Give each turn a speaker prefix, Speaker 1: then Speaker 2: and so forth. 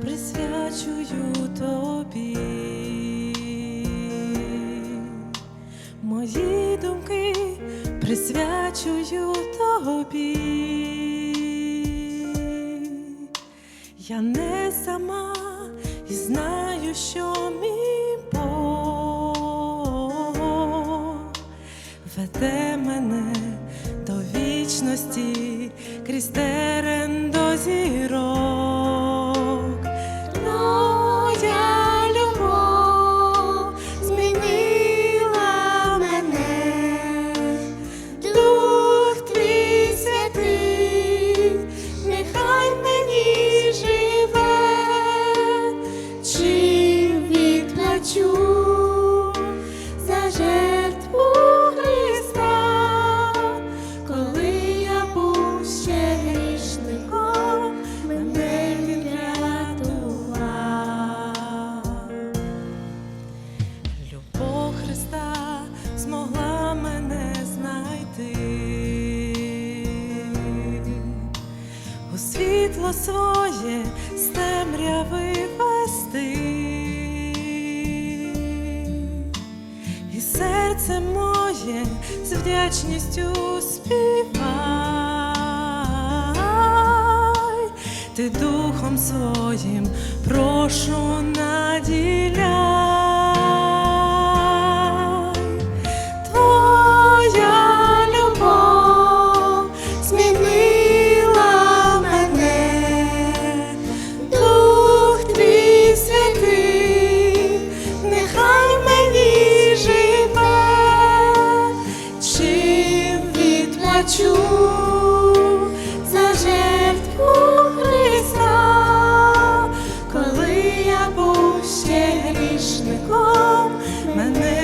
Speaker 1: присвячую тобі. Мої думки присвячую тобі. Я не сама і знаю, що мій Бог веде мене до вічності крізь терен світло своє з темряви вести, і серце моє з вдячністю співай, ти духом своїм прошу наділяй. плачу за жертву Христа, коли я був ще грішником мене.